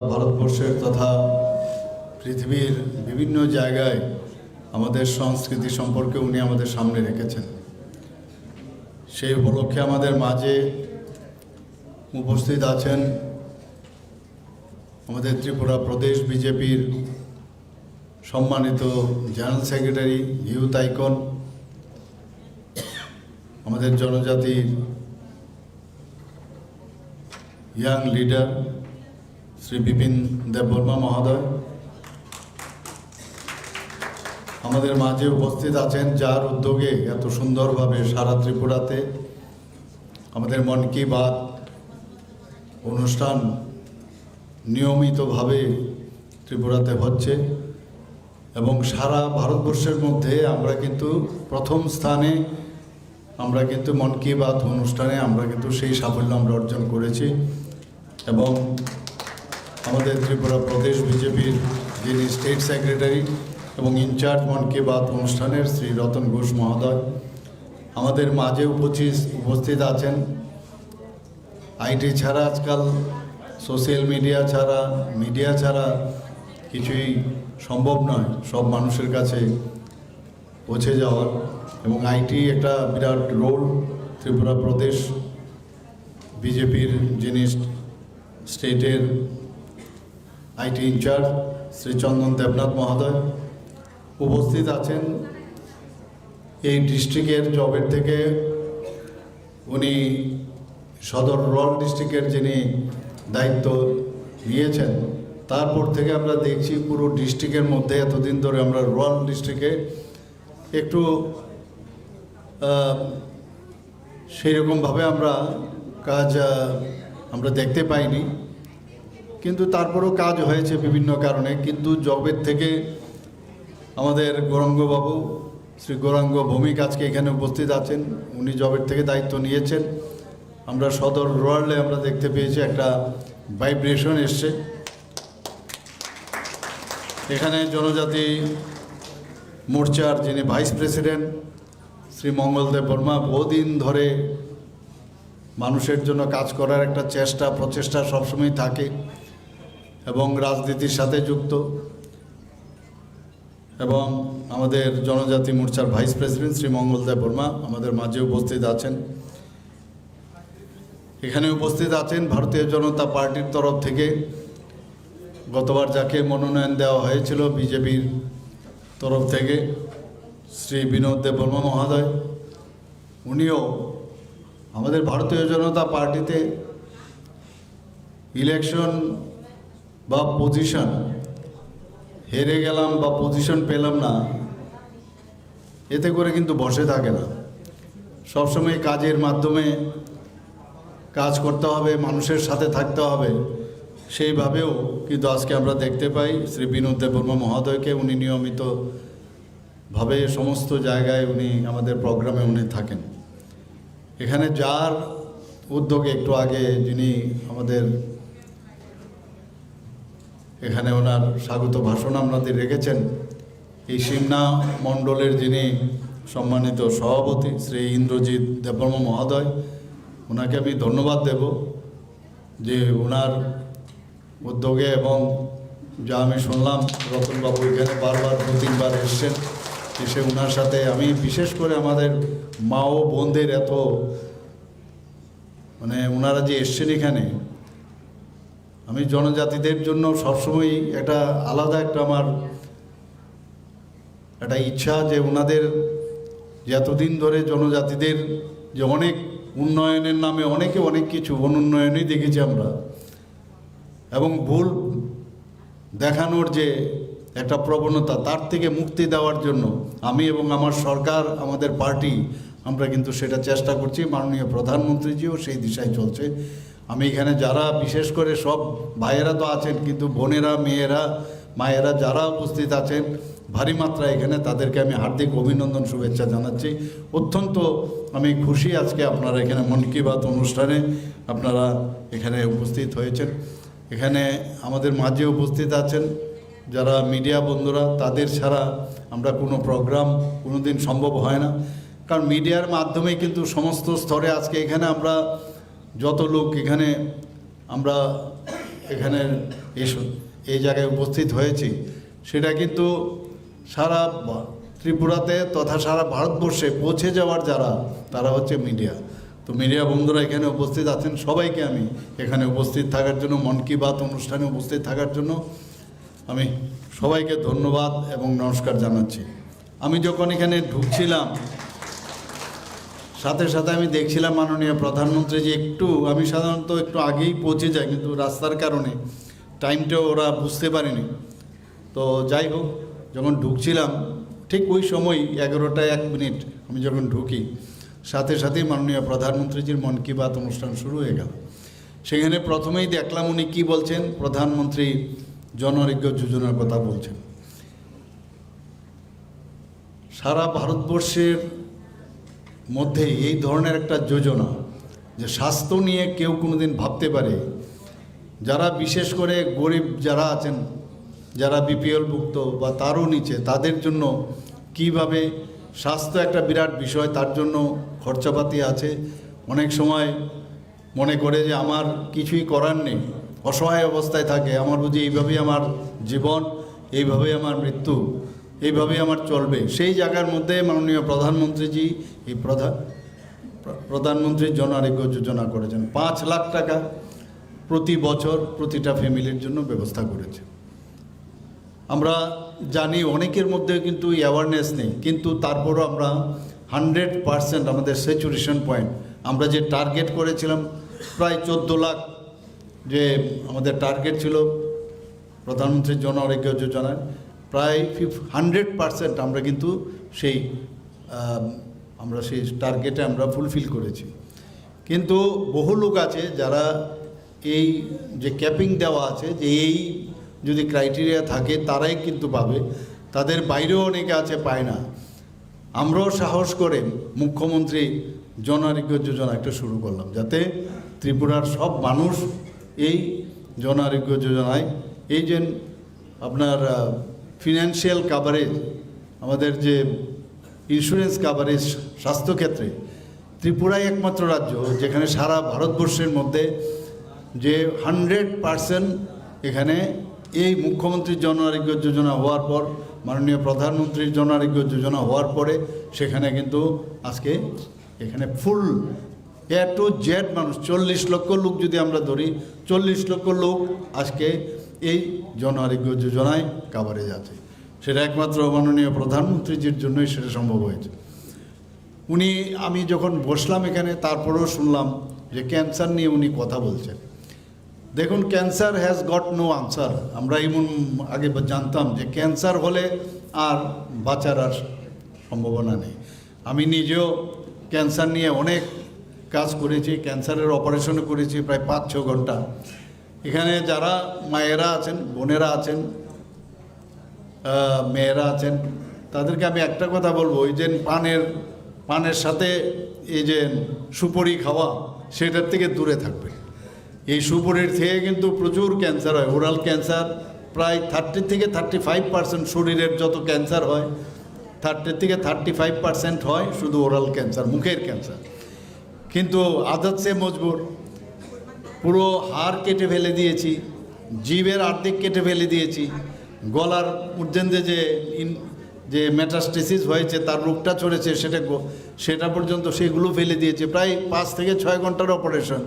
ভারতবর্ষের তথা পৃথিবীর বিভিন্ন জায়গায় আমাদের সংস্কৃতি সম্পর্কে উনি আমাদের সামনে রেখেছেন। সেই উপলক্ষে আমাদের মাঝে উপস্থিত আছেন আমাদের ত্রিপুরা প্রদেশ বিজেপির সম্মানিত জেনারেল সেক্রেটারি ইউথ আইকন আমাদের জনজাতির ইয়াং লিডার শ্রী বিপিন দেববর্মা মহোদয়। আমাদের মাঝে উপস্থিত আছেন, যার উদ্যোগে এত সুন্দরভাবে সারা ত্রিপুরাতে আমাদের মন কি বাত অনুষ্ঠান নিয়মিতভাবে ত্রিপুরাতে হচ্ছে এবং সারা ভারতবর্ষের মধ্যে আমরা কিন্তু প্রথম স্থানে আমরা কিন্তু মন কি বাত অনুষ্ঠানে আমরা কিন্তু সেই সাফল্য আমরা অর্জন করেছি এবং আমাদের ত্রিপুরা প্রদেশ বিজেপির যিনি স্টেট সেক্রেটারি এবং ইনচার্জ মন কি বাত অনুষ্ঠানের শ্রী রতন ঘোষ মহোদয়, আমাদের মাঝে উপস্থিত উপস্থিত আছেন। আইটি ছাড়া আজকাল সোশ্যাল মিডিয়া ছাড়া মিডিয়া ছাড়া কিছুই সম্ভব নয়, সব মানুষের কাছে পৌঁছে যাওয়ার। এবং আইটি একটা বিরাট রোল ত্রিপুরা প্রদেশ বিজেপির যিনি স্টেটের আইটি ইনচার্জ শ্রী চন্দন দেবনাথ মহোদয়। উপস্থিত আছেন এই ডিস্ট্রিক্টের জবের থেকে উনি সদর রুরাল ডিস্ট্রিক্টের যিনি দায়িত্ব নিয়েছেন, তারপর থেকে আমরা দেখছি পুরো ডিস্ট্রিক্টের মধ্যে এতদিন ধরে আমরা রুরাল ডিস্ট্রিক্টে একটু সেই রকমভাবে আমরা কাজ আমরা দেখতে পাইনি। কিন্তু তারপরেও কাজ হয়েছে বিভিন্ন কারণে। কিন্তু জবের থেকে আমাদের গৌরাঙ্গবাবু, শ্রী গৌরাঙ্গ ভৌমিক আজকে এখানে উপস্থিত আছেন। উনি জবের থেকে দায়িত্ব নিয়েছেন। আমরা সদর রুরালে আমরা দেখতে পেয়েছি একটা ভাইব্রেশন এসছে। এখানে জনজাতি মোর্চার যিনি ভাইস প্রেসিডেন্ট, শ্রী মঙ্গলদেব বর্মা, বহুদিন ধরে মানুষের জন্য কাজ করার একটা চেষ্টা, প্রচেষ্টা সবসময় থাকে। এবং রাজনীতির সাথে যুক্ত, এবং আমাদের জনজাতি মোর্চার ভাইস প্রেসিডেন্ট শ্রী মঙ্গলদেব বর্মা আমাদের মাঝে উপস্থিত আছেন। এখানে উপস্থিত আছেন ভারতীয় জনতা পার্টির তরফ থেকে। গতবার যাকে মনোনয়ন দেওয়া হয়েছিল বিজেপির তরফ থেকে শ্রী বিনোদ দেব বর্মা মহোদয়। উনিও আমাদের ভারতীয় জনতা পার্টিতে ইলেকশন বা পজিশন হেরে গেলাম বা পজিশন পেলাম না, এতে করে কিন্তু বসে থাকে না। সবসময় কাজের মাধ্যমে কাজ করতে হবে, মানুষের সাথে থাকতে হবে। সেইভাবেও কিন্তু আজকে আমরা দেখতে পাই শ্রী বিনোদ দেববর্মা মহোদয়কে, উনি নিয়মিতভাবে সমস্ত জায়গায় উনি আমাদের প্রোগ্রামে উনি থাকেন। এখানে যার উদ্যোগে একটু আগে যিনি আমাদের এখানে ওনার স্বাগত ভাষণ আপনাদের রেখেছেন। এই সিমনা মণ্ডলের যিনি সম্মানিত সভাপতি শ্রী ইন্দ্রজিৎ দেববর্মা মহোদয়, ওনাকে আমি ধন্যবাদ দেব যে ওনার উদ্যোগে এবং যা আমি শুনলাম, রতনবাবু এখানে বারবার দু, তিনবার এসছেন, এসে ওনার সাথে আমি বিশেষ করে আমাদের মা ও বোনদের এত মানে ওনারা যে এসছেন এখানে আমি জনজাতিদের জন্য সবসময় একটা আলাদা একটা আমার একটা ইচ্ছা যে ওনাদের যে এতদিন ধরে জনজাতিদের যে অনেক উন্নয়নের নামে অনেকে অনেক কিছু অনুন্নয়নই দেখেছি আমরা এবং ভুল দেখানোর যে একটা প্রবণতা, তার থেকে মুক্তি দেওয়ার জন্য আমি এবং আমার সরকার, আমাদের পার্টি, আমরা কিন্তু সেটা চেষ্টা করছি। মাননীয় প্রধানমন্ত্রীজিও সেই দিশায় চলছে। আমি এখানে যারা, বিশেষ করে সব ভাইয়েরা তো আছেন, কিন্তু বোনেরা, মেয়েরা, মায়েরা যারা উপস্থিত আছেন, ভারী মাত্রায় এখানে, তাদেরকে আমি হার্দিক অভিনন্দন, শুভেচ্ছা জানাচ্ছি। অত্যন্ত আমি খুশি আজকে আপনারা এখানে মন কি বাত অনুষ্ঠানে আপনারা এখানে উপস্থিত হয়েছেন। এখানে আমাদের মাঝে উপস্থিত আছেন যারা মিডিয়া বন্ধুরা, তাদের ছাড়া আমরা কোনো প্রোগ্রাম কোনো দিন সম্ভব হয় না। কারণ মিডিয়ার মাধ্যমে কিন্তু সমস্ত স্তরে আজকে এখানে আমরা যত লোক এখানে আমরা এখানে এই স- এই জায়গায় উপস্থিত হয়েছি, সেটা কিন্তু সারা ত্রিপুরাতে তথা সারা ভারতবর্ষে পৌঁছে যাওয়ার যারা, তারা হচ্ছে মিডিয়া। তো মিডিয়া বন্ধুরা এখানে উপস্থিত আছেন, সবাইকে আমি এখানে উপস্থিত থাকার জন্য, মন কি বাত অনুষ্ঠানে উপস্থিত থাকার জন্য আমি সবাইকে ধন্যবাদ এবং নমস্কার জানাচ্ছি। আমি যখন এখানে ঢুকছিলাম সাথে সাথে আমি দেখছিলাম মাননীয় প্রধানমন্ত্রী যে একটু, আমি সাধারণত একটু আগেই পৌঁছে যাই, কিন্তু রাস্তার কারণে টাইমটা ওরা বুঝতে পারেনি। তো যাই হোক, যখন ঢুকছিলাম, ঠিক ওই সময় এগারোটা এক মিনিট আমি যখন ঢুকি, সাথে সাথেই মাননীয় প্রধানমন্ত্রীজির মন কি বাত অনুষ্ঠান শুরু হয়ে গেল। সেখানে প্রথমেই দেখলাম উনি কী বলছেন, প্রধানমন্ত্রী জন আরোগ্য যোজনার কথা বলছেন। সারা ভারতবর্ষের মধ্যে এই ধরনের একটা যোজনা যে স্বাস্থ্য নিয়ে কেউ কোনোদিন ভাবতে পারে। যারা বিশেষ করে গরিব যারা আছেন, যারা বিপিএল ভুক্ত বা তারও নিচে, তাদের জন্য কীভাবে স্বাস্থ্য একটা বিরাট বিষয়, তার জন্য খরচাপাতি আছে। অনেক সময় মনে করে যে আমার কিছুই করার নেই, অসহায় অবস্থায় থাকে, আমার বুঝি এইভাবেই আমার জীবন, এইভাবেই আমার মৃত্যু। এইভাবেই আমার চলবে। সেই জায়গার মধ্যে মাননীয় প্রধানমন্ত্রীজি, এই প্রধান প্র- প্রধানমন্ত্রীর জন আরোগ্য যোজনা করেছেন। পাঁচ লাখ টাকা প্রতি বছর প্রতিটা ফ্যামিলির জন্য ব্যবস্থা করেছে। আমরা জানি অনেকের মধ্যে কিন্তু অ্যাওয়ারনেস নেই, কিন্তু তারপরও আমরা হান্ড্রেড পারসেন্ট আমাদের স্যাচুরেশন পয়েন্ট আমরা যে টার্গেট করেছিলাম, প্রায় চোদ্দ লাখ যে আমাদের টার্গেট ছিল প্রধানমন্ত্রীর জন আরোগ্য যোজনায় প্রায় ফিফ হান্ড্রেড পারসেন্ট আমরা কিন্তু সেই আমরা সেই টার্গেটে আমরা ফুলফিল করেছি। কিন্তু বহু লোক আছে যারা এই যে ক্যাপিং দেওয়া আছে, যে এই যদি ক্রাইটেরিয়া থাকে তারাই কিন্তু পাবে। তাদের বাইরেও অনেকে আছে পায় না। আমরাও সাহস করে মুখ্যমন্ত্রী জন আরোগ্য যোজনা একটা শুরু করলাম, যাতে ত্রিপুরার সব মানুষ এই জন আরোগ্য যোজনায়, এই যে আপনার ফিনান্সিয়াল কাভারেজ আমাদের যে ইন্স্যুরেন্স কাভারেজ স্বাস্থ্যক্ষেত্রে, ত্রিপুরাই একমাত্র রাজ্য যেখানে সারা ভারতবর্ষের মধ্যে যে হান্ড্রেড পারসেন্ট এখানে এই মুখ্যমন্ত্রীর জন আরোগ্য যোজনা হওয়ার পর, মাননীয় প্রধানমন্ত্রীর জন আরোগ্য যোজনা হওয়ার পরে সেখানে কিন্তু আজকে এখানে ফুল, এ টু জেড মানুষ, চল্লিশ লক্ষ লোক যদি আমরা ধরি, চল্লিশ লক্ষ লোক আজকে এই জন আরোগ্য যোজনায় কাভারেজ আছে সেটা একমাত্র মাননীয় প্রধানমন্ত্রীজির জন্যই সেটা সম্ভব হয়েছে। উনি, আমি যখন বসলাম এখানে, তারপরেও শুনলাম যে ক্যান্সার নিয়ে উনি কথা বলছেন। দেখুন, cancer has got no answer আমরা এমন আগে জানতাম যে ক্যান্সার হলে আর বাঁচার আর সম্ভাবনা নেই। আমি নিজেও ক্যান্সার নিয়ে অনেক কাজ করেছি, ক্যান্সারের অপারেশনও করেছি প্রায় পাঁচ ছ ঘণ্টা। এখানে যারা মায়েরা আছেন, বোনেরা আছেন মেয়েরা আছেন, তাদেরকে আমি একটা কথা বলব, ওই যে পানের পানের সাথে এই যে সুপরি খাওয়া, সেটার থেকে দূরে থাকবে এই সুপরির থেকে কিন্তু প্রচুর ক্যান্সার হয়। ওরাল ক্যান্সার প্রায় থার্টি থেকে থার্টি ফাইভ পার্সেন্ট শরীরের যত ক্যান্সার হয়, থার্টি থেকে থার্টি ফাইভ পার্সেন্ট হয় শুধু ওরাল ক্যান্সার, মুখের ক্যান্সার। কিন্তু আদত সে মজবুর। পুরো হাড় কেটে ফেলে দিয়েছি জীবের অর্ধেক কেটে ফেলে দিয়েছি। গলার পর্যন্ত যে ইন যে মেটাস্টেসিস হয়েছে, তার রোগটা চড়েছে, সেটা সেটা পর্যন্ত সেগুলো ফেলে দিয়েছে। প্রায় পাঁচ থেকে ছয় ঘণ্টার অপারেশন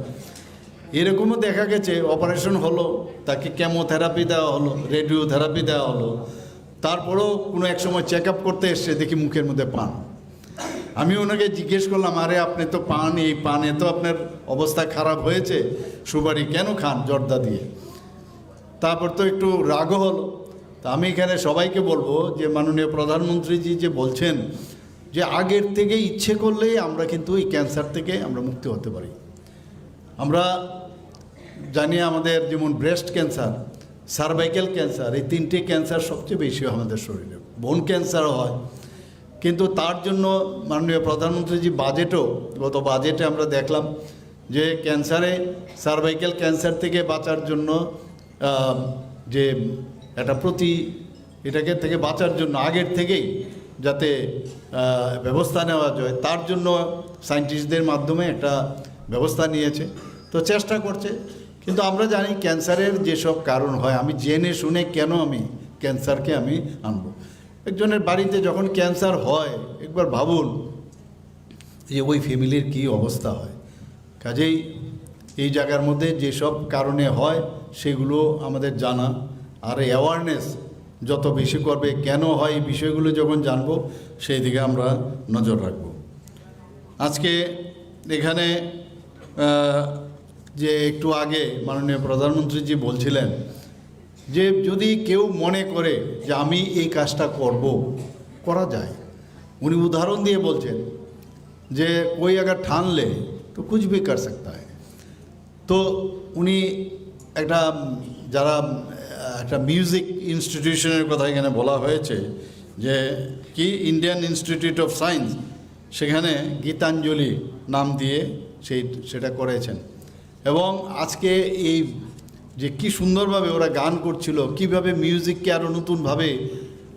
এরকমও দেখা গেছে অপারেশন হলো, তাকে কেমোথেরাপি দেওয়া হলো রেডিওথেরাপি দেওয়া হলো। তারপরেও কোনো এক সময় চেক আপ করতে এসছে, দেখি মুখের মধ্যে পান। আমি ওনাকে জিজ্ঞেস করলাম, আরে, আপনি তো পান, এই পানে তো আপনার অবস্থা খারাপ হয়েছে, সুপারি কেন খান জর্দা দিয়ে? তারপর তো একটু রাগও হলো। তা আমি এখানে সবাইকে বলব যে, মাননীয় প্রধানমন্ত্রীজি যে বলছেন যে, আগের থেকে ইচ্ছে করলেই আমরা কিন্তু এই ক্যান্সার থেকে আমরা মুক্তি হতে পারি। আমরা জানি আমাদের যেমন ব্রেস্ট ক্যান্সার, সার্ভাইকেল ক্যান্সার, এই তিনটে ক্যান্সার সবচেয়ে বেশি হয় আমাদের শরীরে। বোন ক্যান্সারও হয় কিন্তু তার জন্য মাননীয় প্রধানমন্ত্রীজি বাজেটও, গত বাজেটে আমরা দেখলাম যে ক্যান্সারে সার্ভাইকেল ক্যান্সার থেকে বাঁচার জন্য যে একটা প্রতি, এটাকে থেকে বাঁচার জন্য, আগের থেকেই যাতে ব্যবস্থা নেওয়া যায়, তার জন্য সায়েন্টিস্টদের মাধ্যমে একটা ব্যবস্থা নিয়েছে। তো চেষ্টা করছে, কিন্তু আমরা জানি ক্যান্সারের যেসব কারণ হয়, আমি জেনে শুনে কেন আমি ক্যান্সারকে আমি আনব। একজনের বাড়িতে যখন ক্যান্সার হয়, একবার ভাবুন যে ওই ফ্যামিলির কী অবস্থা হয়। কাজেই এই জায়গার মধ্যে যেসব কারণে হয়, সেগুলো আমাদের জানা। আর অ্যাওয়ারনেস যত বেশি করবে, কেন হয়, এই বিষয়গুলো যখন জানব, সেই দিকে আমরা নজর রাখব। আজকে এখানে যে একটু আগে মাননীয় প্রধানমন্ত্রীজি বলছিলেন যে যদি কেউ মনে করে যে আমি এই কাজটা করব, করা যায়। উনি উদাহরণ দিয়ে বলছেন যে, কই আগে ঠানলে তো কুছ ভি কর সকতা তো উনি একটা, যারা, একটা মিউজিক ইনস্টিটিউশনের কথা এখানে বলা হয়েছে, যে কি ইন্ডিয়ান ইনস্টিটিউট অফ সায়েন্স সেখানে গীতাঞ্জলি নাম দিয়ে সেই, সেটা করেছেন। এবং আজকে এই যে কি সুন্দরভাবে ওরা গান করছিল, কীভাবে মিউজিককে আরও নতুনভাবে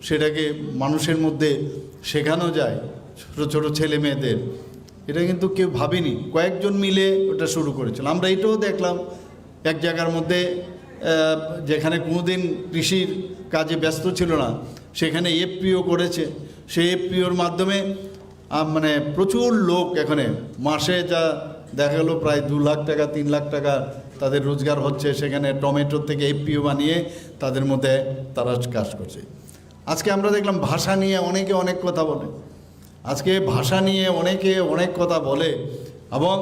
সেটাকে মানুষের মধ্যে শেখানো যায় ছোটো ছোটো ছেলে মেয়েদের, এটা কিন্তু কেউ ভাবেনি। কয়েকজন মিলে ওটা শুরু করেছিল। আমরা এটাও দেখলাম এক জায়গার মধ্যে যেখানে কোনোদিন কৃষির কাজে ব্যস্ত ছিল না, সেখানে এফপিও করেছে। সেই এফপিওর মাধ্যমে মানে প্রচুর লোক এখানে। মাসে যা দেখা গেলো প্রায় দু লাখ টাকা, তিন লাখ টাকা তাদের রোজগার হচ্ছে, সেখানে টমেটোর থেকে এপিও বানিয়ে তাদের মধ্যে তারা কাজ করছে। আজকে আমরা দেখলাম ভাষা নিয়ে অনেকে অনেক কথা বলে। আজকে ভাষা নিয়ে অনেকে অনেক কথা বলে এবং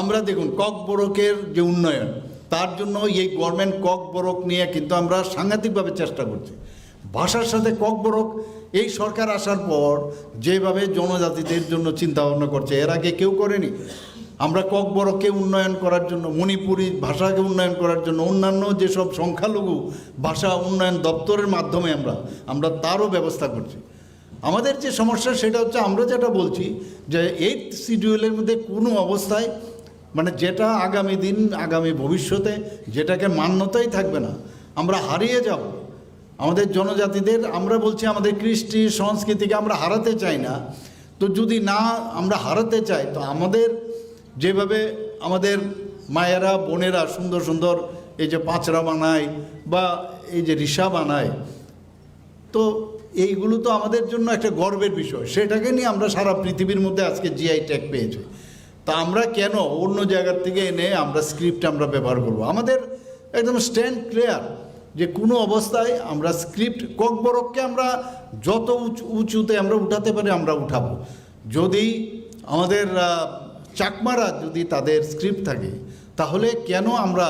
আমরা দেখুন কক বরকের যে উন্নয়ন, তার জন্য এই গভর্নমেন্ট কক বরক নিয়ে কিন্তু আমরা সাংঘাতিকভাবে চেষ্টা করছি। ভাষার সাথে কক বরক এই সরকার আসার পর যেভাবে জনজাতিদের জন্য চিন্তা ভাবনা করছে, এর আগে কেউ করেনি। আমরা কক বরককে উন্নয়ন করার জন্য, মণিপুরি ভাষাকে উন্নয়ন করার জন্য, অন্যান্য যেসব সংখ্যালঘু ভাষা উন্নয়ন দপ্তরের মাধ্যমে আমরা আমরা তারও ব্যবস্থা করছি। আমাদের যে সমস্যা সেটা হচ্ছে, আমরা যেটা বলছি যে এইট শিডিউলের মধ্যে কোনো অবস্থায় মানে যেটা আগামী দিন, আগামী ভবিষ্যতে যেটাকে মান্যতাই থাকবে না, আমরা হারিয়ে যাব। আমাদের জনজাতিদের, আমরা বলছি আমাদের কৃষ্টি, সংস্কৃতিকে আমরা হারাতে চাই না। তো যদি না আমরা হারাতে চাই, তো আমাদের যেভাবে আমাদের মায়েরা, বোনেরা সুন্দর সুন্দর এই যে পাঁচরা বানায় বা এই যে রিসা বানায়, তো এইগুলো তো আমাদের জন্য একটা গর্বের বিষয়। সেটাকে নিয়ে আমরা সারা পৃথিবীর মধ্যে আজকে জিআই ট্যাগ পেয়েছি। তা আমরা কেন অন্য জায়গার থেকে এনে আমরা স্ক্রিপ্ট আমরা ব্যবহার করব? আমাদের একদম স্ট্যান্ড ক্লিয়ার যে কোনো অবস্থায় আমরা স্ক্রিপ্ট ককবরককে আমরা যত উঁচু উঁচুতে আমরা উঠাতে পারি আমরা উঠাবো। যদি আমাদের চাকমারা যদি তাদের স্ক্রিপ্ট থাকে, তাহলে কেন আমরা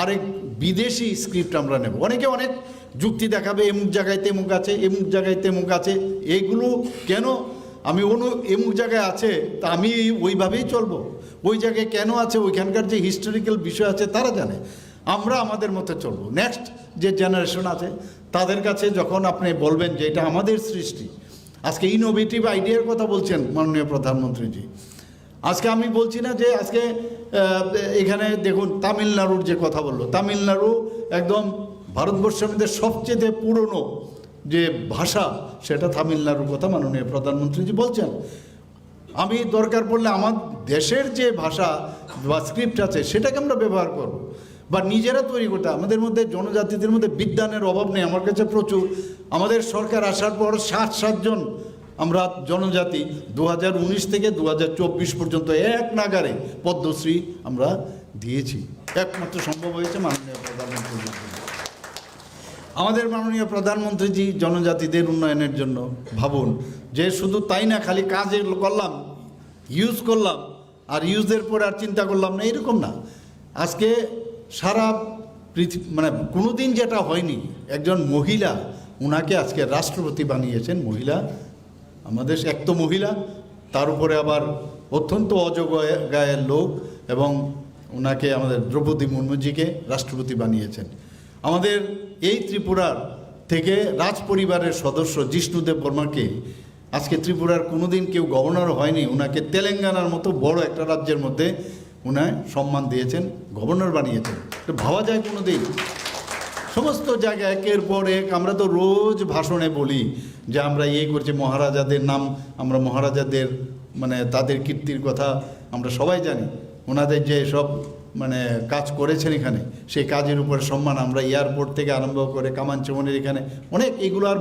আরেক বিদেশি স্ক্রিপ্ট আমরা নেব? অনেকে অনেক যুক্তি দেখাবে, এমুক জায়গায় তেমুক আছে, এমুক জায়গায় তেমুক আছে। এইগুলো কেন আমি অনু এমুক জায়গায় আছে, তা আমি ওইভাবেই চলবো। ওই জায়গায় কেন আছে, ওইখানকার যে হিস্টোরিক্যাল বিষয় আছে, তারা জানে। আমরা আমাদের মতো চলবো। নেক্সট যে জেনারেশন আছে, তাদের কাছে যখন আপনি বলবেন যে এটা আমাদের সৃষ্টি, আজকে ইনোভেটিভ আইডিয়ার কথা বলছেন মাননীয় প্রধানমন্ত্রীজি। আজকে আমি বলছি না যে আজকে এখানে দেখুন তামিলনাড়ুর যে কথা বলল, তামিলনাড়ু একদম ভারতবর্ষের মধ্যে সবচেয়ে পুরনো যে ভাষা, সেটা তামিলনাড়ুর কথা মাননীয় প্রধানমন্ত্রীজি বলছেন। আমি দরকার পড়লে আমার দেশের যে ভাষা বা স্ক্রিপ্ট আছে, সেটাকে আমরা ব্যবহার করব। বা নিজেরা তৈরি করতে, আমাদের মধ্যে জনজাতিদের মধ্যে বিজ্ঞানের অভাব নেই, আমার কাছে প্রচুর। আমাদের সরকার আসার পর সাত, সাতজন আমরা জনজাতি দু হাজার উনিশ থেকে দু হাজার চব্বিশ পর্যন্ত এক নাগারে পদ্মশ্রী আমরা দিয়েছি একমাত্র সম্ভব হয়েছে মাননীয় প্রধানমন্ত্রীর মাধ্যমে। আমাদের মাননীয় প্রধানমন্ত্রীজি জনজাতিদের উন্নয়নের জন্য ভাবুন, যে শুধু তাই না, খালি কাজে করলাম ইউজ করলাম, আর ইউজের পর আর চিন্তা করলাম না, এরকম না আজকে সারা পৃথিবী মানে কোনো দিন যেটা হয়নি, একজন মহিলা ওনাকে আজকে রাষ্ট্রপতি বানিয়েছেন মহিলা আমাদের এক তো মহিলা, তার উপরে আবার অত্যন্ত অযোগ্যায়ের লোক এবং ওনাকে আমাদের দ্রৌপদী মুর্মুজিকে রাষ্ট্রপতি বানিয়েছেন। আমাদের এই ত্রিপুরার থেকে রাজ পরিবারের সদস্য জিষ্ণুদেব বর্মাকে আজকে ত্রিপুরার কোনোদিন কেউ গভর্নর হয়নি ওনাকে তেলেঙ্গানার মতো বড় একটা রাজ্যের মধ্যে উনায় সম্মান দিয়েছেন, গভর্নর বানিয়েছেন। ভাবা যায় কোনো দিন সমস্ত জায়গায় একের পর এক আমরা তো রোজ ভাষণে বলি যে আমরা এই করছি, মহারাজাদের নাম, আমরা মহারাজাদের মানে তাদের কীর্তির কথা আমরা সবাই জানি। ওনাদের যে সব মানে কাজ করেছেন এখানে, সেই কাজের উপর সম্মান আমরা এয়ারপোর্ট থেকে আরম্ভ করে কামানচমনের এখানে অনেক এগুলো আর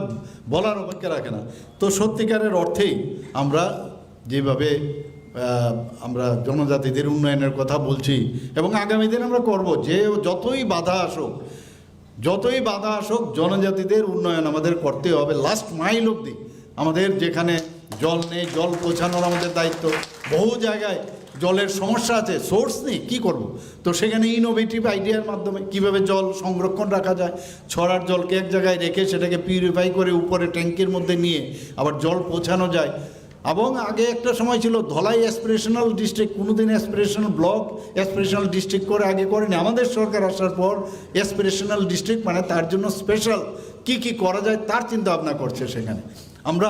বলার অপেক্ষা রাখে না। তো সত্যিকারের অর্থেই আমরা যেভাবে আমরা জনজাতিদের উন্নয়নের কথা বলছি এবং আগামী দিন আমরা করব, যে যতই বাধা আসুক যতই বাধা আসুক, জনজাতিদের উন্নয়ন আমাদের করতে হবে। লাস্ট মাইল অবধি আমাদের যেখানে জল নেই, জল পৌঁছানোর আমাদের দায়িত্ব। বহু জায়গায় জলের সমস্যা আছে সোর্স নেই, কী করব? তো সেখানে ইনোভেটিভ আইডিয়ার মাধ্যমে কীভাবে জল সংরক্ষণ রাখা যায়? ছড়ার জলকে এক জায়গায় রেখে সেটাকে পিউরিফাই করে উপরে ট্যাঙ্কের মধ্যে নিয়ে আবার জল পৌঁছানো যায়। এবং আগে একটা সময় ছিল ধলাই অ্যাসপিরেশনাল ডিস্ট্রিক্ট কোনোদিন অ্যাসপিরেশনাল ব্লক অ্যাসপিরেশনাল ডিস্ট্রিক্ট করে আগে করেনি। আমাদের সরকার আসার পর অ্যাসপিরেশনাল ডিস্ট্রিক্ট মানে তার জন্য স্পেশাল কি কি করা যায় তার চিন্তা ভাবনা করছে সেখানে। আমরা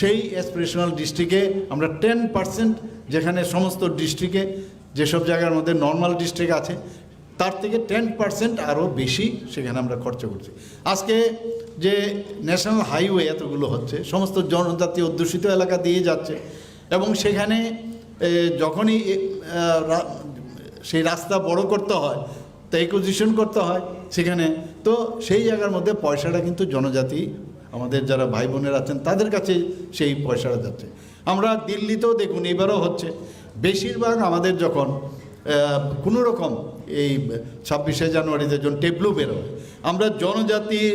সেই অ্যাসপিরেশনাল ডিস্ট্রিক্টে আমরা টেন পার্সেন্ট যেখানে সমস্ত ডিস্ট্রিক্টে যেসব জায়গার মধ্যে নর্মাল ডিস্ট্রিক্ট আছে তার থেকে টেন পার্সেন্ট আরও বেশি সেখানে আমরা খরচা করছি। আজকে যে ন্যাশনাল হাইওয়ে এতগুলো হচ্ছে, সমস্ত জনজাতি অধ্যুষিত এলাকা দিয়ে যাচ্ছে এবং সেখানে যখনই সেই রাস্তা বড় করতে হয় তো একুজিশন করতে হয় সেখানে, তো সেই জায়গার মধ্যে পয়সাটা কিন্তু জনজাতি, আমাদের যারা ভাই বোনের আছেন তাদের কাছে সেই পয়সাটা যাচ্ছে। আমরা দিল্লিতেও দেখুন এবারও হচ্ছে। বেশিরভাগ আমাদের যখন কোনো রকম এই ছাব্বিশে জানুয়ারিতে যখন টেবলু বেরোয়, আমরা জনজাতির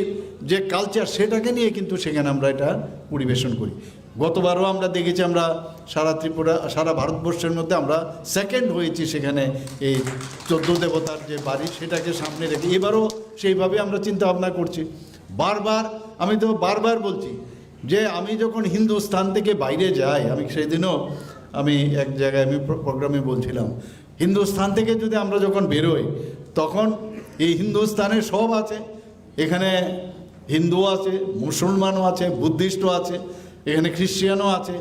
যে কালচার সেটাকে নিয়ে কিন্তু সেখানে আমরা এটা পরিবেশন করি। গতবারও আমরা দেখেছি আমরা সারা ত্রিপুরা, সারা ভারতবর্ষের মধ্যে আমরা সেকেন্ড হয়েছি সেখানে এই চোদ্দ দেবতার যে বাড়ি সেটাকে সামনে রেখে। এবারও সেইভাবে আমরা চিন্তা ভাবনা করছি। বারবার, আমি তো বারবার বলছি যে আমি যখন হিন্দুস্থান থেকে বাইরে যাই, আমি সেই দিনও আমি এক জায়গায় আমি প্রোগ্রামে বলছিলাম হিন্দুস্থান থেকে যদি আমরা যখন বেরোই, তখন এই হিন্দুস্তানে সব আছে। এখানে হিন্দু আছে, মুসলমানও আছে, বুদ্ধিস্টও আছে, এখানে খ্রিস্টিয়ানও আছে।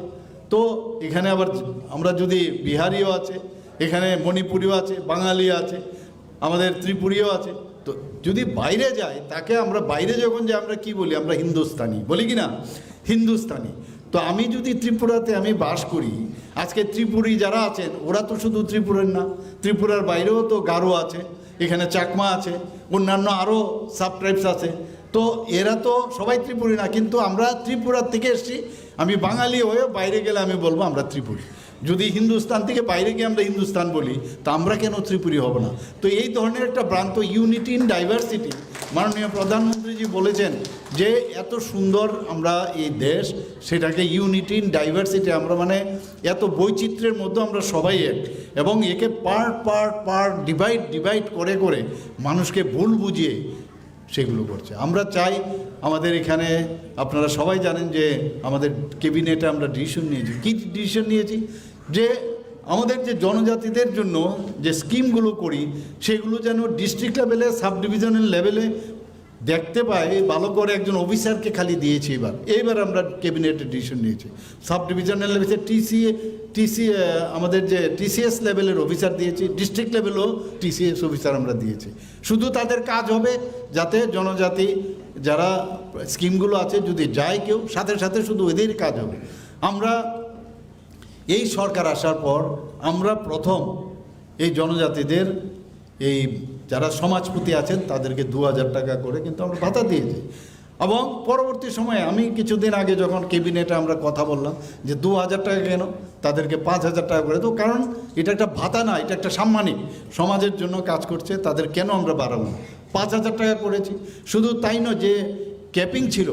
তো এখানে আবার আমরা যদি বিহারিও আছে, এখানে মণিপুরিও আছে, বাঙালি আছে, আমাদের ত্রিপুরীয় আছে। তো যদি বাইরে যায়, তাকে আমরা বাইরে যখন যাই আমরা কি বলি? আমরা হিন্দুস্তানি। বলি কি না? হিন্দুস্তানি। তো আমি যদি ত্রিপুরাতে আমি বাস করি আজকে ত্রিপুরী যারা আছেন ওরা তো শুধু ত্রিপুরের না ত্রিপুরার বাইরেও তো গারো আছে এখানে চাকমা আছে অন্যান্য আরও সাব ট্রাইবস আছে। তো এরা তো সবাই ত্রিপুরি না কিন্তু আমরা ত্রিপুরার থেকে এসছি আমি বাঙালি হয়ে বাইরে গেলে আমি বলব আমরা ত্রিপুরী। যদি হিন্দুস্তান থেকে বাইরে গিয়ে আমরা হিন্দুস্তান বলি, তা আমরা কেন ত্রিপুরী হব না? তো এই ধরনের একটা ভ্রান্ত ইউনিটি ইন ডাইভার্সিটি মাননীয় প্রধানমন্ত্রীজি বলেছেন যে এত সুন্দর আমরা এই দেশ, সেটাকে ইউনিটি ইন ডাইভার্সিটি আমরা মানে এত বৈচিত্র্যের মধ্যে আমরা সবাই এক। এবং একে part part part divide divide করে করে মানুষকে ভুল বুঝিয়ে সেগুলো করছে। আমরা চাই আমাদের এখানে, আপনারা সবাই জানেন যে আমাদের ক্যাবিনেটে আমরা ডিসিশন নিয়েছি। কী ডিসিশন নিয়েছি? যে আমাদের যে জনজাতিদের জন্য যে স্কিমগুলো করি, সেগুলো যেন ডিস্ট্রিক্ট লেভেলে সাব ডিভিশনাল লেভেলে দেখতে পাই ভালো করে একজন অফিসারকে খালি দিয়েছি এবার। এইবার আমরা ক্যাবিনেটে ডিসিশন নিয়েছি। Sub divisional level TC TC আমাদের যে টিসিএস লেভেলের অফিসার দিয়েছি ডিস্ট্রিক্ট লেভেলেও টিসিএস অফিসার আমরা দিয়েছি। শুধু তাদের কাজ হবে যাতে জনজাতি, যারা স্কিমগুলো আছে, যদি যায় কেউ, সাথে সাথে শুধু এদের কাজ হবে। আমরা এই সরকার আসার পর আমরা প্রথম এই জনজাতিদের, এই যারা সমাজপতি আছেন তাদেরকে দু হাজার টাকা করে কিন্তু আমরা ভাতা দিয়েছি এবং পরবর্তী সময়ে আমি কিছুদিন আগে যখন ক্যাবিনেটে আমরা কথা বললাম যে দু হাজার টাকা কেন, তাদেরকে পাঁচ হাজার টাকা করে তো কারণ এটা একটা ভাতা না, এটা একটা সাম্মানিক। সমাজের জন্য কাজ করছে, তাদের কেন আমরা বাড়াবো? পাঁচ হাজার টাকা করেছি। শুধু তাই নয় যে ক্যাপিং ছিল,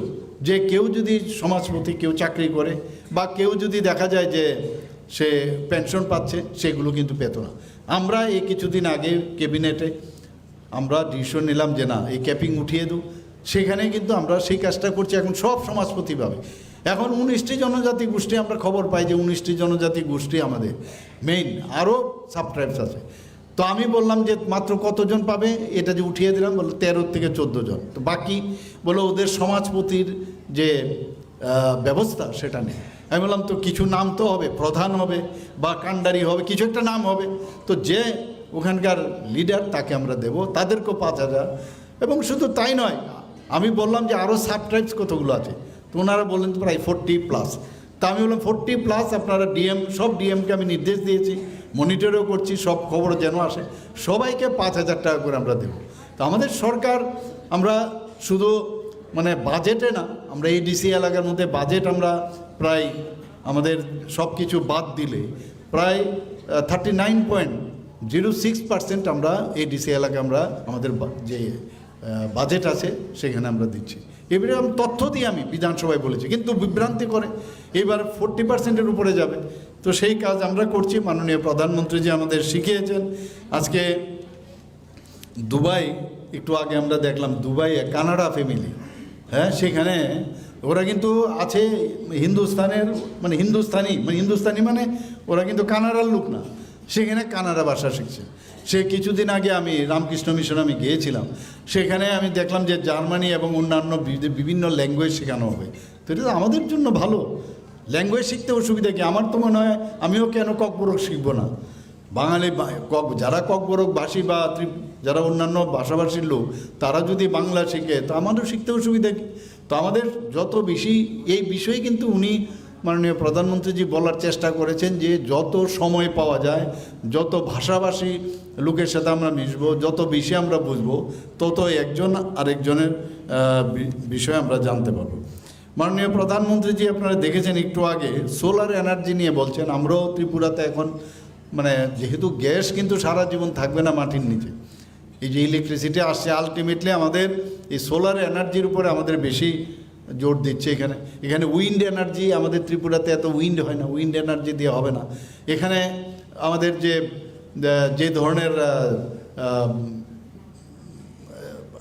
যে কেউ যদি সমাজপতি, কেউ চাকরি করে, বা কেউ যদি দেখা যায় যে সে পেনশন পাচ্ছে, সেগুলো কিন্তু পেত না। আমরা এই কিছুদিন আগে ক্যাবিনেটে আমরা ডিসিশন নিলাম যে না, এই ক্যাপিং উঠিয়ে দেব সেখানে কিন্তু আমরা সেই কাজটা করছি এখন সব সমাজপতি পাবে এখন উনিশটি জনজাতি গোষ্ঠী আমরা খবর পাই যে উনিশটি জনজাতি গোষ্ঠী আমাদের। মেইন আরও সাবট্রাইবস আছে। তো আমি বললাম যে মাত্র কতজন পাবে? এটা যে উঠিয়ে দিলাম, বলল তেরো থেকে চোদ্দ জন। তো বাকি বলে ওদের সমাজপতির যে ব্যবস্থা সেটা নেই। আমি বললাম, তো কিছু নাম তো হবে, প্রধান হবে বা কান্ডারি হবে, কিছু একটা নাম হবে। তো যে ওখানকার লিডার তাকে আমরা দেব, তাদেরকেও পাঁচ হাজার। এবং শুধু তাই নয়, আমি বললাম যে আরও সাব ট্রাইবস কতগুলো আছে? তো ওনারা বললেন তো প্রায় ফোরটি প্লাস তা আমি বললাম ফোরটি প্লাস আপনারা ডিএম সব ডিএমকে আমি নির্দেশ দিয়েছি মনিটরও করছি, সব খবর যেন আসে, সবাইকে পাঁচ হাজার টাকা করে আমরা দেবো। তো আমাদের সরকার, আমরা শুধু মানে বাজেটে না, আমরা এই ডিসি এলাকার মধ্যে বাজেট আমরা প্রায় আমাদের সব কিছু বাদ দিলে প্রায় thirty nine point zero six percent আমরা এই ডিসি এলাকায় আমরা আমাদের যে বাজেট আছে সেখানে আমরা দিচ্ছি। এবারে আমি তথ্য দিয়ে আমি বিধানসভায় বলেছি, কিন্তু বিভ্রান্তি করে। এবার ফোরটি পার্সেন্টের উপরে যাবে। তো সেই কাজ আমরা করছি। মাননীয় প্রধানমন্ত্রী যে আমাদের শিখিয়েছেন। আজকে দুবাই, একটু আগে আমরা দেখলাম দুবাইয়ে কানাডা ফ্যামিলি হ্যাঁ সেখানে ওরা কিন্তু আছে হিন্দুস্তানের মানে হিন্দুস্তানি মানে হিন্দুস্তানি মানে ওরা কিন্তু কানাডার লোক না। সেখানে কানাডা ভাষা শিখছে। সে কিছুদিন আগে আমি রামকৃষ্ণ মিশন আমি গিয়েছিলাম। সেখানে আমি দেখলাম যে জার্মানি এবং অন্যান্য বিভিন্ন ল্যাঙ্গুয়েজ শেখানো হবে। তো এটা আমাদের জন্য ভালো। ল্যাঙ্গুয়েজ শিখতে অসুবিধা কি? আমার তো মনে হয় আমিও কেন ককবরক শিখব না? বাঙালি কক- যারা ককবরক ভাষী বা যারা অন্যান্য ভাষাভাষীর লোক, তারা যদি বাংলা শিখে, তো আমারও শিখতে অসুবিধা কি? তো আমাদের যত বেশি এই বিষয়ে কিন্তু উনি মাননীয় প্রধানমন্ত্রীজি বলার চেষ্টা করেছেন যে যত সময় পাওয়া যায়, যত ভাষাভাষী লোকের সাথে আমরা মিশবো, যত বেশি আমরা বুঝব, তত একজন আরেকজনের বিষয়ে আমরা জানতে পারব। মাননীয় প্রধানমন্ত্রীজি আপনারা দেখেছেন একটু আগে সোলার এনার্জি নিয়ে বলছেন, আমরাও ত্রিপুরাতে এখন মানে যেহেতু গ্যাস কিন্তু সারা জীবন থাকবে না মাটির নিচে। এই যে ইলেকট্রিসিটি আসছে আলটিমেটলি আমাদের এই সোলার এনার্জির উপরে আমাদের বেশি জোর দিচ্ছে এখানে। এখানে উইন্ড এনার্জি আমাদের ত্রিপুরাতে এত উইন্ড হয় না উইন্ড এনার্জি দিয়ে হবে না। এখানে আমাদের যে যে ধরনের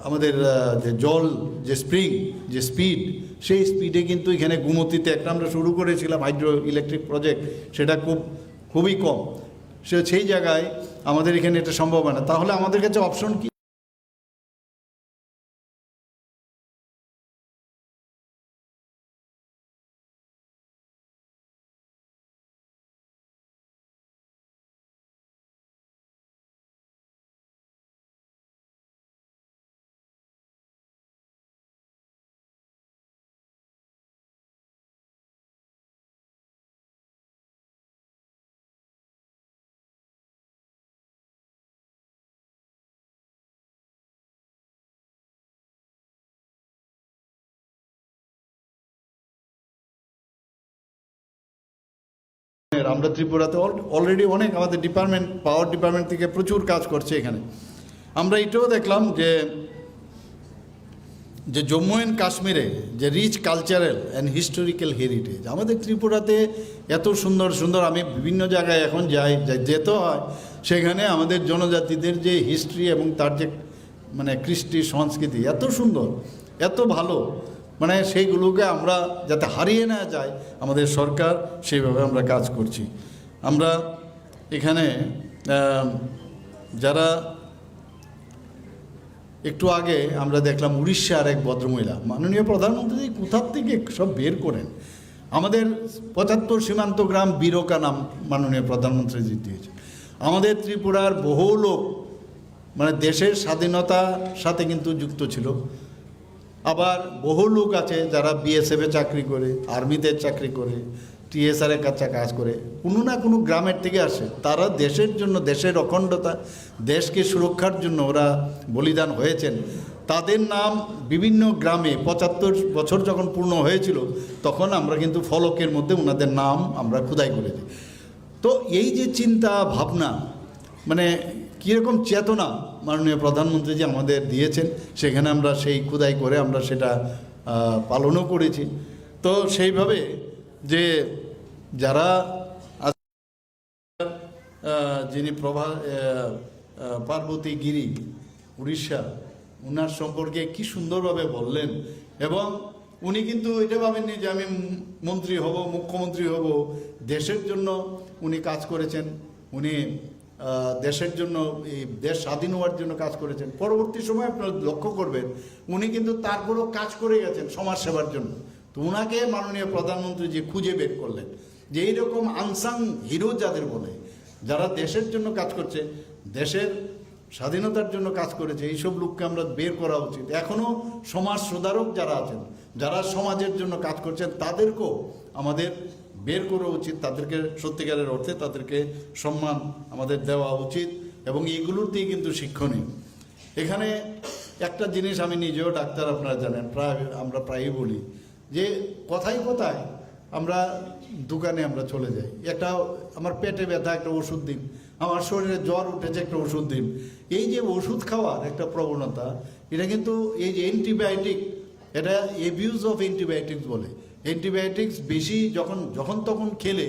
আমাদের যে জল, যে স্প্রিং যে স্পিড সেই স্পিডে কিন্তু এখানে গুমতিতে, একটা আমরা শুরু করেছিলাম হাইড্রো ইলেকট্রিক প্রজেক্ট সেটা খুব, খুবই কম। সে সেই জায়গায় আমাদের এখানে এটা সম্ভব হয় না। তাহলে আমাদের কাছে অপশন কি? আমরা ত্রিপুরাতে অলরেডি অনেক আমাদের ডিপার্টমেন্ট পাওয়ার ডিপার্টমেন্ট থেকে প্রচুর কাজ করছে এখানে। আমরা এটাও দেখলাম যে যে জম্মু অ্যান্ড কাশ্মীরে যে rich cultural and historical heritage আমাদের ত্রিপুরাতে এত সুন্দর সুন্দর, আমি বিভিন্ন জায়গায় এখন যাই যেতে হয়, সেখানে আমাদের জনজাতিদের যে হিস্ট্রি এবং তার যে মানে কৃষ্টি, সংস্কৃতি, এত সুন্দর, এত ভালো। মানে সেইগুলোকে আমরা যাতে হারিয়ে না যায়, আমাদের সরকার সেইভাবে আমরা কাজ করছি। আমরা এখানে যারা একটু আগে আমরা দেখলাম উড়িষ্যার এক ভদ্রমহিলা, মাননীয় প্রধানমন্ত্রী কোথার থেকে সব বের করেন? আমাদের পঁচাত্তর সীমান্ত গ্রাম বীরকা নাম মাননীয় প্রধানমন্ত্রী দিয়েছে আমাদের ত্রিপুরার বহু লোক মানে দেশের স্বাধীনতার সাথে কিন্তু যুক্ত ছিল। আবার বহু লোক আছে যারা বিএসএফে চাকরি করে, আর্মিতে চাকরি করে টিএসআর এর কাছে কাজ করে। কোনো না কোনো গ্রামের থেকে আসে। তারা দেশের জন্য, দেশের অখণ্ডতা, দেশকে সুরক্ষার জন্য ওরা বলিদান হয়েছেন। তাদের নাম বিভিন্ন গ্রামে পঁচাত্তর বছর যখন পূর্ণ হয়েছিল, তখন আমরা কিন্তু ফলকের মধ্যে ওনাদের নাম আমরা খুদাই করেছি তো এই যে চিন্তা, ভাবনা মানে কীরকম চেতনা মাননীয় প্রধানমন্ত্রী যে আমাদের দিয়েছেন, সেখানে আমরা সেই খুদাই করে আমরা সেটা পালনও করেছি। তো সেইভাবে যে যারা যিনি প্রভা পার্বতী গিরি, উড়িষ্যা, উনার সম্পর্কে কি সুন্দরভাবে বললেন এবং উনি কিন্তু এটা ভাবেননি যে আমি মন্ত্রী হব, মুখ্যমন্ত্রী হব, দেশের জন্য উনি কাজ করেছেন। উনি দেশের জন্য, এই দেশ স্বাধীন হওয়ার জন্য কাজ করেছেন। পরবর্তী সময় আপনারা লক্ষ্য করবেন, উনি কিন্তু তারপরেও কাজ করে গেছেন সমাজ সেবার জন্য। তো উনাকে মাননীয় প্রধানমন্ত্রী যে খুঁজে বের করলেন, যে এইরকম আনসাং হিরো যাদের বলে, যারা দেশের জন্য কাজ করছে, দেশের স্বাধীনতার জন্য কাজ করেছে, এইসব লোককে আমরা বের করা উচিত। এখনও সমাজ সুধারক যারা আছেন, যারা সমাজের জন্য কাজ করছেন, তাদেরকেও আমাদের বের করা উচিত, তাদেরকে সত্যিকারের অর্থে তাদেরকে সম্মান আমাদের দেওয়া উচিত এবং এগুলোর দিয়ে কিন্তু শিক্ষণীয়। এখানে একটা জিনিস আমি নিজেও ডাক্তার আপনারা জানেন, প্রায় আমরা প্রায়ই বলি যে কথাই কথায় আমরা দোকানে আমরা চলে যাই। একটা আমার পেটে ব্যথা, একটা ওষুধ দিন, আমার শরীরে জ্বর উঠেছে, একটা ওষুধ দিন। এই যে ওষুধ খাওয়ার একটা প্রবণতা, এটা কিন্তু এই যে অ্যান্টিবায়োটিক এটা এবিউজ অফ অ্যান্টিবায়োটিক্স বলে। অ্যান্টিবায়োটিক্স বেশি যখন যখন তখন খেলে,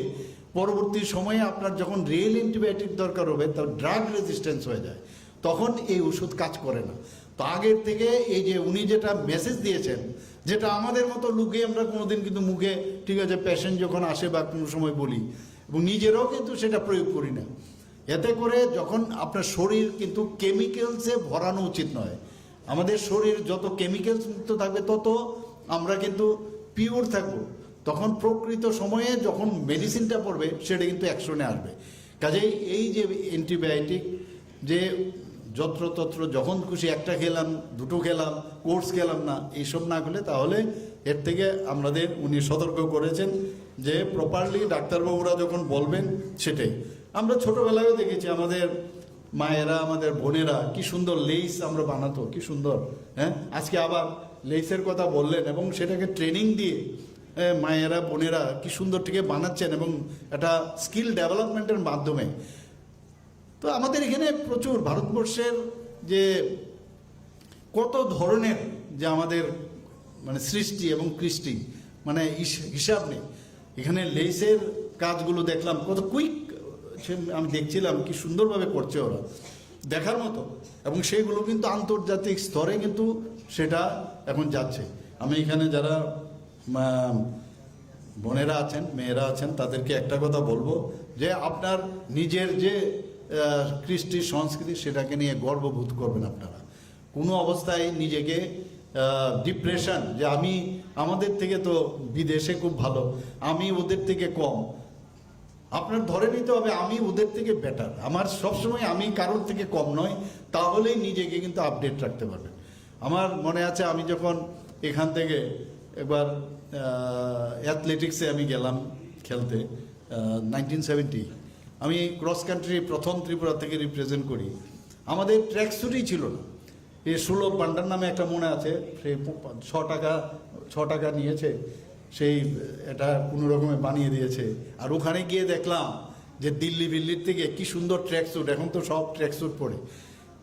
পরবর্তী সময়ে আপনার যখন রিয়েল অ্যান্টিবায়োটিক দরকার হবে, তার ড্রাগ রেজিস্ট্যান্স হয়ে যায়। তখন এই ওষুধ কাজ করে না। তো আগের থেকে এই যে উনি যেটা মেসেজ দিয়েছেন, যেটা আমাদের মতো লুকে আমরা কোনোদিন কিন্তু মুখে, ঠিক আছে পেশেন্ট যখন আসে বা কোনো সময় বলি, এবং নিজেরাও কিন্তু সেটা প্রয়োগ করি না। এতে করে যখন আপনার শরীর কিন্তু কেমিক্যালসে ভরানো উচিত নয়। আমাদের শরীর যত কেমিক্যালস মুক্ত থাকবে, তত আমরা কিন্তু পিওর থাকব, তখন প্রকৃত সময়ে যখন মেডিসিনটা পড়বে, সেটা কিন্তু অ্যাকশনে আসবে। কাজেই এই যে অ্যান্টিবায়োটিক যে যত্রতত্র যখন খুশি একটা খেলাম, দুটো খেলাম কোর্স খেলাম না, এইসব না করলে তাহলে এর থেকে আমাদের উনি সতর্ক করেছেন যে প্রপারলি ডাক্তারবাবুরা যখন বলবেন, সেটাই। আমরা ছোটোবেলায়ও দেখেছি আমাদের মায়েরা, আমাদের বোনেরা, কি সুন্দর লেইস আমরা বানাতো, কি সুন্দর হ্যাঁ? আজকে আবার লেইসের কথা বললেন এবং সেটাকে ট্রেনিং দিয়ে মায়েরা, বোনেরা কি সুন্দর থেকে বানাচ্ছেন এবং একটা স্কিল ডেভেলপমেন্টের মাধ্যমে। তো আমাদের এখানে প্রচুর ভারতবর্ষের যে কত ধরনের যে আমাদের মানে সৃষ্টি এবং কৃষ্টি মানে হিস- হিসাব নেই। এখানে লেসের কাজগুলো দেখলাম, কত কুইক আমি দেখছিলাম কি সুন্দরভাবে করছে ওরা। দেখার মতো। এবং সেগুলো কিন্তু আন্তর্জাতিক স্তরে কিন্তু সেটা এখন যাচ্ছে। আমি এখানে যারা বোনেরা আছেন, মেয়েরা আছেন, তাদেরকে একটা কথা বলব যে আপনার নিজের যে কৃষ্টি সংস্কৃতি সেটাকে নিয়ে গর্ববোধ করবেন আপনারা। কোনো অবস্থায় নিজেকে ডিপ্রেশন যে আমি, আমাদের থেকে তো বিদেশে খুব ভালো, আমি ওদের থেকে কম। আপনার ধরে নিতে হবে আমি ওদের থেকে বেটার আমার সবসময় আমি কারোর থেকে কম নয়, তাহলেই নিজেকে কিন্তু আপডেট রাখতে পারবেন। আমার মনে আছে আমি যখন এখান থেকে একবার অ্যাথলেটিক্সে আমি গেলাম খেলতে নাইনটিন সেভেন্টি আমি ক্রস কান্ট্রি প্রথম ত্রিপুরা থেকে রিপ্রেজেন্ট করি। আমাদের ট্র্যাক স্যুটই ছিল না। এই সুলভ পান্ডার নামে একটা মনে আছে সেই ছ টাকা ছ টাকা নিয়েছে, সেই এটা কোনো রকমে বানিয়ে দিয়েছে। আর ওখানে গিয়ে দেখলাম যে দিল্লি বিল্লির থেকে কি সুন্দর ট্র্যাক স্যুট এখন তো সব ট্র্যাক স্যুট পরে।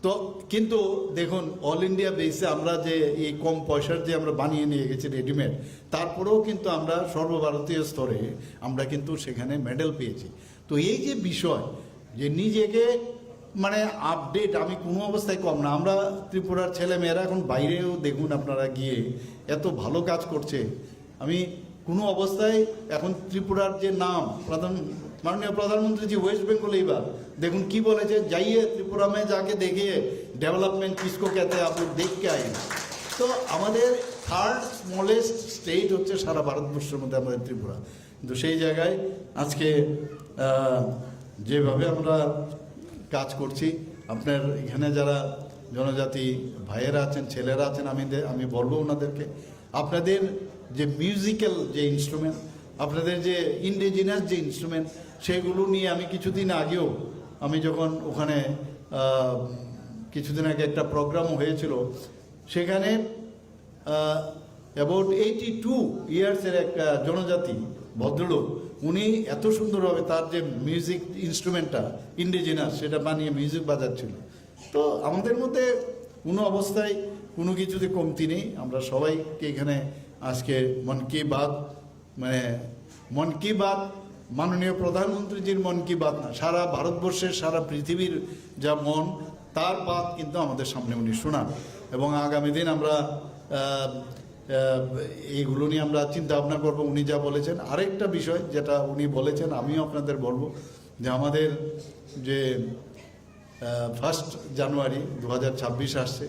তো কিন্তু দেখুন অল ইন্ডিয়া বেসে আমরা যে এই কম পয়সার যে আমরা বানিয়ে নিয়ে গেছি রেডিমেড তারপরেও কিন্তু আমরা সর্বভারতীয় স্তরে আমরা কিন্তু সেখানে মেডেল পেয়েছি। তো এই যে বিষয়, যে নিজেকে মানে আপডেট আমি কোনো অবস্থায় কম না, আমরা ত্রিপুরার ছেলে মেয়েরা এখন বাইরেও দেখুন আপনারা গিয়ে এত ভালো কাজ করছে। আমি কোনো অবস্থায় এখন ত্রিপুরার যে নাম, প্রধান মাননীয় প্রধানমন্ত্রী জি ওয়েস্ট বেঙ্গল এইবার দেখুন কি বলেছে যাইয়ে ত্রিপুরা মে যাকে দেখিয়ে ডেভেলপমেন্ট কিসকো कहते हैं आप लोग देख के आए তো আমাদের থার্ড স্মলেস্ট স্টেট হচ্ছে সারা ভারতবর্ষের মধ্যে আমাদের ত্রিপুরা কিন্তু সেই জায়গায় আজকে আহ, যেভাবে আমরা কাজ করছি আপনার এখানে যারা জনজাতি ভাইয়েরা আছেন ছেলেরা আছেন আমি দে- আমি বলবো ওনাদেরকে আপনাদের যে মিউজিক্যাল যে ইনস্ট্রুমেন্ট আপনাদের যে ইন্ডিজিনাস যে ইনস্ট্রুমেন্ট সেগুলো নিয়ে আমি কিছুদিন আগেও আমি যখন ওখানে কিছুদিন আগে একটা প্রোগ্রামও হয়েছিল, সেখানে অ্যাবাউট এইটি টু ইয়ার্সের একটা জনজাতি, ভদ্রলোক, উনি এত সুন্দরভাবে তার যে মিউজিক ইনস্ট্রুমেন্টটা ইন্ডিজিনাস সেটা বানিয়ে মিউজিক বাজাচ্ছিল। তো আমাদের মধ্যে কোনো অবস্থায় কোনো কিছুতে কমতি নেই, আমরা সবাইকে এখানে আজকে মন কি বাত মানে মন কি বাত মাননীয় প্রধানমন্ত্রীজির মন কি বাত না। সারা ভারতবর্ষের, সারা পৃথিবীর যা মন, তার বাদ কিন্তু আমাদের সামনে উনি শোনান। এবং আগামী দিন আমরা এইগুলো নিয়ে আমরা চিন্তা ভাবনা করব। উনি যা বলেছেন। আরেকটা বিষয় যেটা উনি বলেছেন, আমিও আপনাদের বলব যে আমাদের যে ফার্স্ট জানুয়ারি দু হাজার ছাব্বিশ আসছে,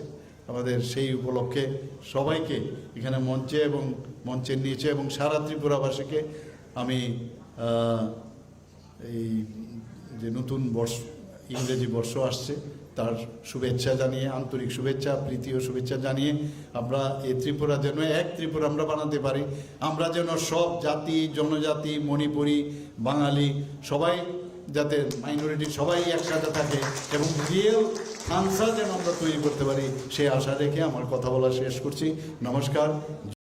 আমাদের সেই উপলক্ষে সবাইকে এখানে মঞ্চে এবং মঞ্চের নিচে এবং সারা ত্রিপুরাবাসীকে আমি এই যে নতুন বর্ষ, ইংরেজি বর্ষ আসছে, তার শুভেচ্ছা জানিয়ে, আন্তরিক শুভেচ্ছা, প্রীতি ও শুভেচ্ছা জানিয়ে আমরা এই ত্রিপুরা যেন এক ত্রিপুরা আমরা বানাতে পারি। আমরা যেন সব জাতি, জনজাতি, মণিপুরী, বাঙালি সবাই যাতে মাইনরিটি সবাই একসাথে থাকে এবং রিয়েল আনসার যেন আমরা তৈরি করতে পারি সেই আশা রেখে আমার কথা বলা শেষ করছি। নমস্কার।